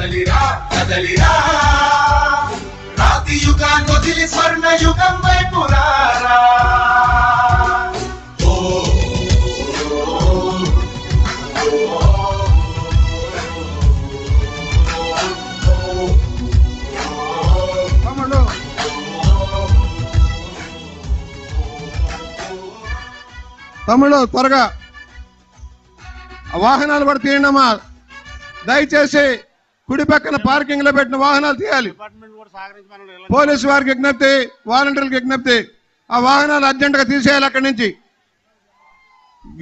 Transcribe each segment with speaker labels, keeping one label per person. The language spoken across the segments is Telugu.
Speaker 1: కదలిరా కదలిరా. రాతి యుగాన్ని వదిలి స్వర్ణ యుగం వైపు రారా.
Speaker 2: తమ్ముడు త్వరగా. వాహనాలు కూడా తీయండమ్మా. దయచేసి కుడి పక్కన పార్కింగ్లో పెట్టిన వాహనాలు తీయాలి. పోలీసు వారికి విజ్ఞప్తి వాలంటీర్లకు విజ్ఞప్తి ఆ వాహనాలు అర్జెంట్గా తీసేయాలి అక్కడి నుంచి.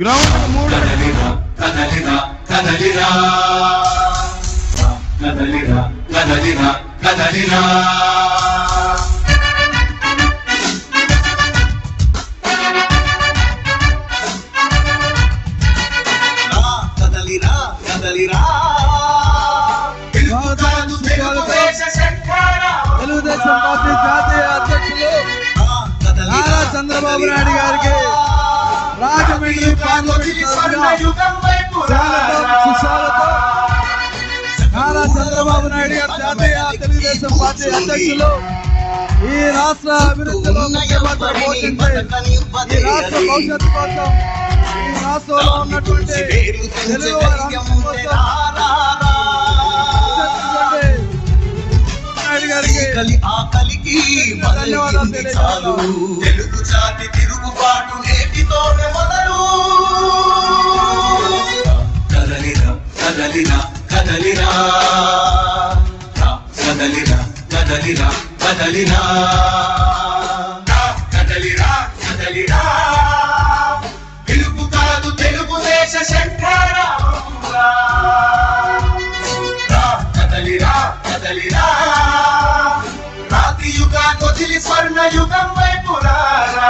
Speaker 2: గ్రౌండ్ మూడు.
Speaker 1: కదలిరా.
Speaker 3: చంద్రబాబు నాయుడు గారికి రాజమండ్రి నారా చంద్రబాబు నాయుడు గారు జాతీయ తెలుగుదేశం పార్టీ అధ్యక్షులు. ఈ రాష్ట్ర అభివృద్ధిలో ముఖ్య పాత్ర పోషించి ఈ రాష్ట్ర భవిష్యత్తు కోసం ఈ రాష్ట్రంలో ఉన్నటువంటి తెలుగు నాయుడు గారికి.
Speaker 1: ఈ ఆకలికి చాలు తెలుగు జాతి తిరుగుబాటు నేటితోనే మొదలు. కదలిరా కదలిరా కదలిరా. కదలిరా కదలిరా కదలిరా. కదలిరా కదలిరా. తెలుగు కాదు తెలుగుదేశ శంఖారా. స్వర్ణయుగం వైపు రారా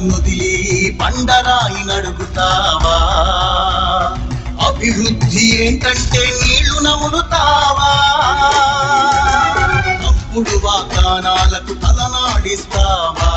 Speaker 1: బంగారాన్నొదిలి బండరాయి నడుగుతావా అభివృద్ధి ఏంటంటే నీళ్ళు నములుతావా? అప్పుడు వాగ్దానాలకు తలనాడిస్తావా?